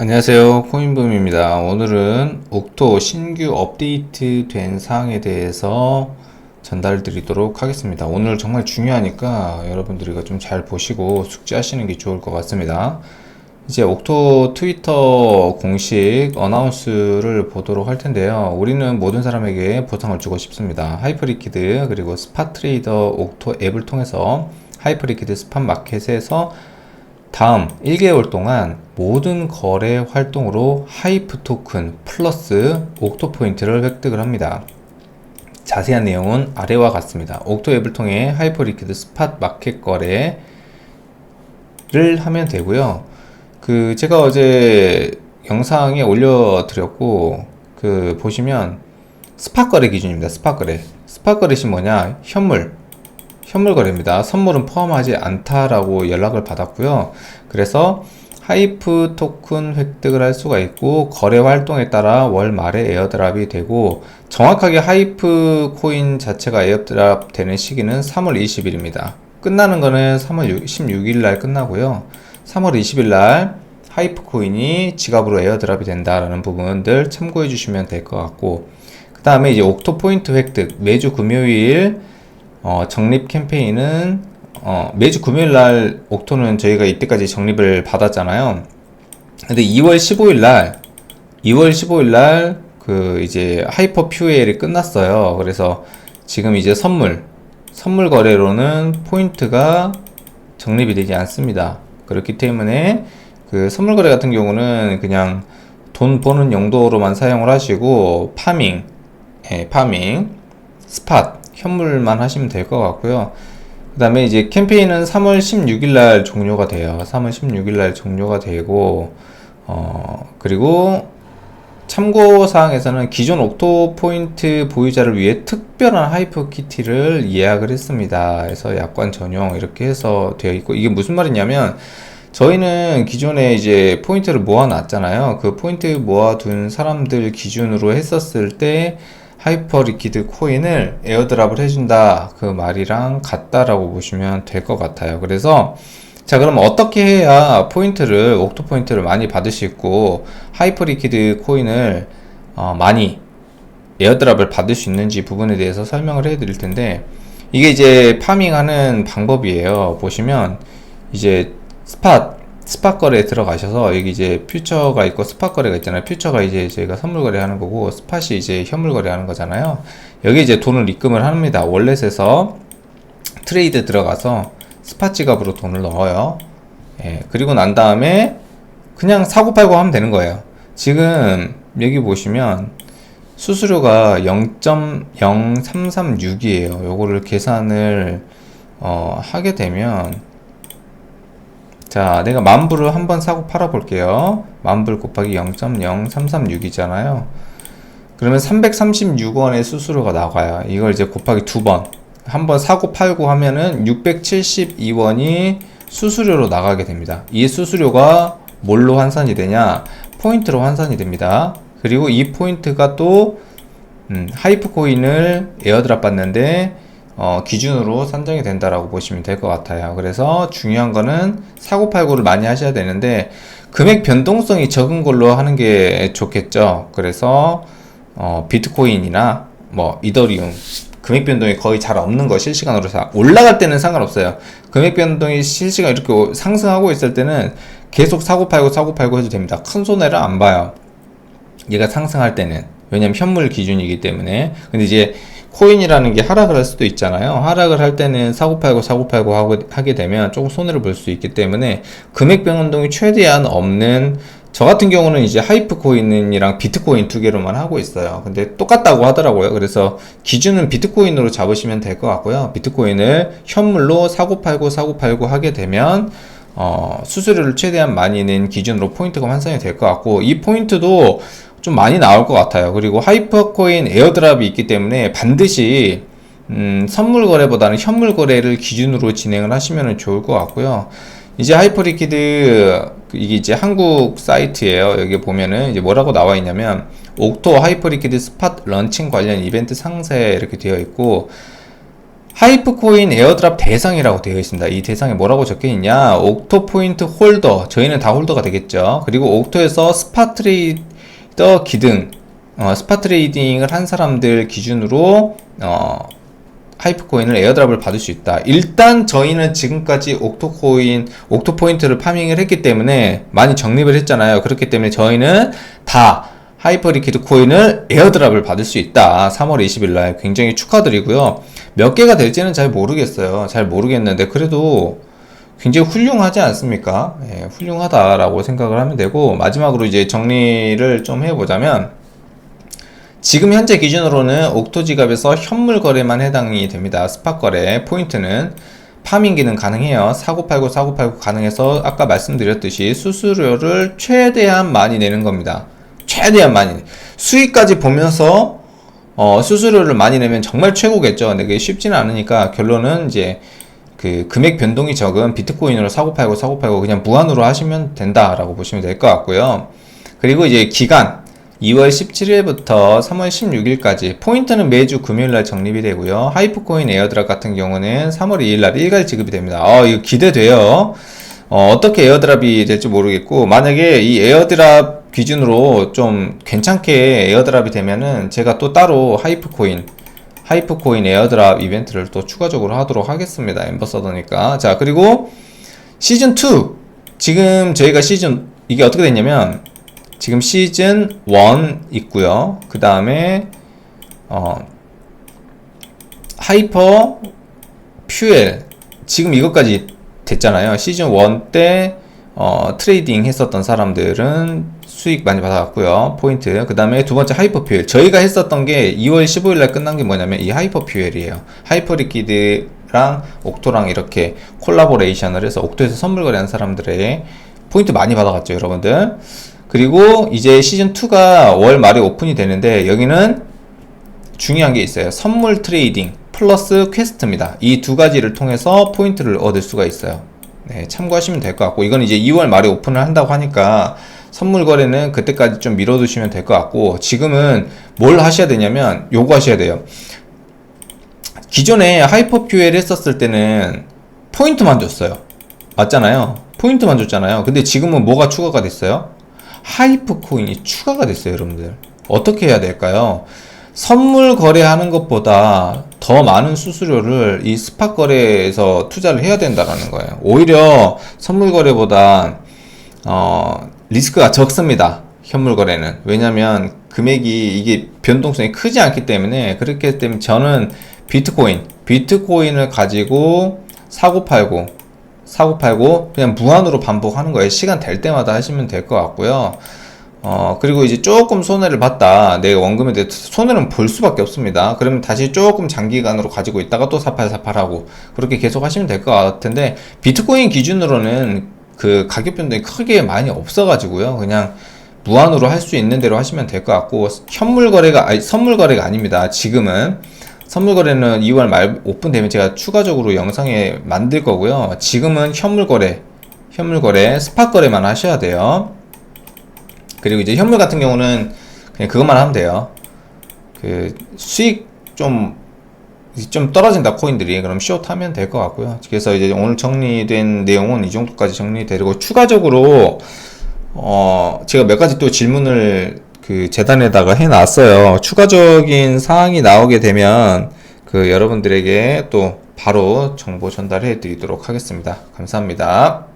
안녕하세요. 코인붐입니다. 오늘은 옥토 신규 업데이트 된 사항에 대해서 전달 드리도록 하겠습니다. 오늘 정말 중요하니까 여러분들이 좀 잘 보시고 숙지하시는 게 좋을 것 같습니다. 이제 옥토 트위터 공식 어나운스를 보도록 할 텐데요. 우리는 모든 사람에게 보상을 주고 싶습니다. 하이퍼리퀴드 그리고 스팟트레이더 옥토 앱을 통해서 하이퍼리퀴드 스팟 마켓에서 다음 1개월 동안 모든 거래 활동으로 하이프 토큰 플러스 옥토 포인트를 획득을 합니다. 자세한 내용은 아래와 같습니다. 옥토 앱을 통해 하이퍼 리퀴드 스팟 마켓 거래를 하면 되고요. 그 제가 어제 영상에 올려드렸고 그 보시면 스팟 거래 기준입니다. 스팟 거래. 스팟 거래시 뭐냐? 현물 현물 거래입니다. 선물은 포함하지 않다라고 연락을 받았고요. 그래서 하이프 토큰 획득을 할 수가 있고 거래 활동에 따라 월 말에 에어드랍이 되고 정확하게 하이프 코인 자체가 에어드랍 되는 시기는 3월 20일입니다. 끝나는 거는 3월 16일 날 끝나고요. 3월 20일 날 하이프 코인이 지갑으로 에어드랍이 된다라는 부분들 참고해 주시면 될 것 같고 그 다음에 이제 옥토 포인트 획득 매주 금요일 어, 적립 캠페인은 어, 매주 금요일 날 옥토는 저희가 이때까지 적립을 받았잖아요. 근데 2월 15일 날 2월 15일 날 그 이제 하이퍼 퓨엘이 끝났어요. 그래서 지금 이제 선물 선물 거래로는 포인트가 적립이 되지 않습니다. 그렇기 때문에 그 선물 거래 같은 경우는 그냥 돈 버는 용도로만 사용을 하시고 파밍, 예, 파밍, 스팟 현물만 하시면 될 것 같고요. 그 다음에 이제 캠페인은 3월 16일 날 종료가 돼요. 3월 16일 날 종료가 되고, 어, 그리고 참고 사항에서는 기존 옥토 포인트 보유자를 위해 특별한 하이퍼 키티를 예약을 했습니다. 그래서 약관 전용 이렇게 해서 되어 있고, 이게 무슨 말이냐면, 저희는 기존에 이제 포인트를 모아놨잖아요. 그 포인트 모아둔 사람들 기준으로 했었을 때, 하이퍼 리퀴드 코인을 에어드랍을 해준다 그 말이랑 같다라고 보시면 될 것 같아요. 그래서 자 그럼 어떻게 해야 포인트를 옥토 포인트를 많이 받을 수 있고 하이퍼 리퀴드 코인을 어, 많이 에어드랍을 받을 수 있는지 부분에 대해서 설명을 해 드릴 텐데 이게 이제 파밍하는 방법이에요. 보시면 이제 스팟 스팟 거래에 들어가셔서 여기 이제 퓨처가 있고 스팟 거래가 있잖아요. 퓨처가 이제 저희가 선물 거래하는 거고 스팟이 이제 현물 거래하는 거잖아요. 여기 이제 돈을 입금을 합니다. 월렛에서 트레이드 들어가서 스팟 지갑으로 돈을 넣어요. 예, 그리고 난 다음에 그냥 사고 팔고 하면 되는 거예요. 지금 여기 보시면 수수료가 0.0336이에요. 요거를 계산을 어, 하게 되면 자, 내가 만불을 한번 사고 팔아 볼게요. 만불 곱하기 0.0336이잖아요. 그러면 336원의 수수료가 나가요. 이걸 이제 곱하기 두 번. 한 번 사고 팔고 하면은 672원이 수수료로 나가게 됩니다. 이 수수료가 뭘로 환산이 되냐? 포인트로 환산이 됩니다. 그리고 이 포인트가 또 음, 하이프 코인을 에어드랍 받는데 어, 기준으로 산정이 된다라고 보시면 될 것 같아요. 그래서 중요한 거는 사고팔고를 많이 하셔야 되는데 금액 변동성이 적은 걸로 하는 게 좋겠죠. 그래서 어, 비트코인이나 뭐 이더리움 금액 변동이 거의 잘 없는 거 실시간으로 사 올라갈 때는 상관없어요. 금액 변동이 실시간 이렇게 상승하고 있을 때는 계속 사고 팔고 사고 팔고 해도 됩니다. 큰 손해를 안 봐요. 얘가 상승할 때는 왜냐면 현물 기준이기 때문에 근데 이제 코인이라는 게 하락을 할 수도 있잖아요. 하락을 할 때는 사고 팔고 사고 팔고 하고, 하게 되면 조금 손해를 볼 수 있기 때문에 금액 변동이 최대한 없는 저 같은 경우는 이제 하이프 코인이랑 비트코인 두 개로만 하고 있어요. 근데 똑같다고 하더라고요. 그래서 기준은 비트코인으로 잡으시면 될 것 같고요. 비트코인을 현물로 사고 팔고 사고 팔고 하게 되면 어, 수수료를 최대한 많이 낸 기준으로 포인트가 환산이 될 것 같고 이 포인트도 좀 많이 나올 것 같아요. 그리고 하이퍼코인 에어드랍이 있기 때문에 반드시 음, 선물 거래보다는 현물 거래를 기준으로 진행을 하시면 좋을 것 같고요. 이제 하이퍼리퀴드 이게 이제 한국 사이트예요. 여기 보면은 이제 뭐라고 나와 있냐면 옥토 하이퍼리퀴드 스팟 런칭 관련 이벤트 상세 이렇게 되어 있고 하이프코인 에어드랍 대상이라고 되어 있습니다. 이 대상에 뭐라고 적혀 있냐? 옥토 포인트 홀더. 저희는 다 홀더가 되겠죠. 그리고 옥토에서 스파 트레이 더 기등, 어, 스파 트레이딩을 한 사람들 기준으로 어, 하이프코인을 에어드랍을 받을 수 있다. 일단 저희는 지금까지 옥토코인, 옥토포인트를 파밍을 했기 때문에 많이 적립을 했잖아요. 그렇기 때문에 저희는 다 하이퍼리퀴드 코인을 에어드랍을 받을 수 있다. 3월 20일 날 굉장히 축하드리고요. 몇 개가 될지는 잘 모르겠어요. 잘 모르겠는데 그래도 굉장히 훌륭하지 않습니까? 예, 훌륭하다라고 생각을 하면 되고 마지막으로 이제 정리를 좀 해보자면 지금 현재 기준으로는 옥토 지갑에서 현물 거래만 해당이 됩니다. 스팟 거래 포인트는 파밍 기능 가능해요. 사고 팔고 사고 팔고 가능해서 아까 말씀드렸듯이 수수료를 최대한 많이 내는 겁니다. 최대한 많이 수익까지 보면서 어, 수수료를 많이 내면 정말 최고겠죠. 근데 그게 쉽지는 않으니까 결론은 이제 그 금액 변동이 적은 비트코인으로 사고 팔고 사고 팔고 그냥 무한으로 하시면 된다라고 보시면 될 것 같고요. 그리고 이제 기간 2월 17일부터 3월 16일까지 포인트는 매주 금요일 날 적립이 되고요. 하이프코인 에어드랍 같은 경우는 3월 2일 날 일괄 지급이 됩니다. 어, 이거 기대돼요. 어, 떻게 에어드랍이 될지 모르겠고 만약에 이 에어드랍 기준으로 좀 괜찮게 에어드랍이 되면은 제가 또 따로 하이프코인 하이프 코인 에어드랍 이벤트를 또 추가적으로 하도록 하겠습니다. 엠버서더니까. 자, 그리고 시즌 2. 지금 저희가 시즌 이게 어떻게 됐냐면 지금 시즌 1 있고요. 그 다음에 어, 하이퍼 퓨엘 지금 이것까지 됐잖아요. 시즌 1 때 어, 트레이딩 했었던 사람들은 수익 많이 받아갔고요. 포인트. 그 다음에 두 번째 하이퍼 퓨엘. 저희가 했었던 게 2월 15일 날 끝난 게 뭐냐면 이 하이퍼 퓨엘이에요. 하이퍼 리퀴드랑 옥토랑 이렇게 콜라보레이션을 해서 옥토에서 선물 거래한 사람들의 포인트 많이 받아갔죠, 여러분들. 그리고 이제 시즌 2가 월 말에 오픈이 되는데 여기는 중요한 게 있어요. 선물 트레이딩 플러스 퀘스트입니다. 이 두 가지를 통해서 포인트를 얻을 수가 있어요. 네, 참고하시면 될 것 같고 이건 이제 2월 말에 오픈을 한다고 하니까 선물 거래는 그때까지 좀 미뤄두시면 될 것 같고 지금은 뭘 하셔야 되냐면 요거 하셔야 돼요. 기존에 하이퍼 퓨엘 했었을 때는 포인트만 줬어요. 맞잖아요. 포인트만 줬잖아요. 근데 지금은 뭐가 추가가 됐어요? 하이프 코인이 추가가 됐어요, 여러분들. 어떻게 해야 될까요? 선물 거래하는 것보다 더 많은 수수료를 이 스팟 거래에서 투자를 해야 된다라는 거예요. 오히려 선물 거래보다 어, 리스크가 적습니다. 현물 거래는. 왜냐면 금액이 이게 변동성이 크지 않기 때문에 그렇기 때문에 저는 비트코인, 비트코인을 가지고 사고 팔고 사고 팔고 그냥 무한으로 반복하는 거예요. 시간 될 때마다 하시면 될 것 같고요. 어, 그리고 이제 조금 손해를 봤다. 내 원금에 대해 손해는 볼 수밖에 없습니다. 그러면 다시 조금 장기간으로 가지고 있다가 또 사팔사팔하고 그렇게 계속 하시면 될 것 같은데 비트코인 기준으로는 그 가격 변동이 크게 많이 없어가지고요. 그냥 무한으로 할 수 있는 대로 하시면 될 것 같고 현물 거래가 아니 선물 거래가 아닙니다. 지금은 선물 거래는 2월 말 오픈되면 제가 추가적으로 영상에 만들 거고요. 지금은 현물 거래, 현물 거래, 스팟 거래만 하셔야 돼요. 그리고 이제 현물 같은 경우는 그냥 그것만 하면 돼요. 그 수익 좀, 좀 떨어진다 코인들이 그럼 숏 하면 될 것 같고요. 그래서 이제 오늘 정리된 내용은 이 정도까지 정리되고 추가적으로 어 제가 몇 가지 또 질문을 그 재단에다가 해놨어요. 추가적인 사항이 나오게 되면 그 여러분들에게 또 바로 정보 전달해 드리도록 하겠습니다. 감사합니다.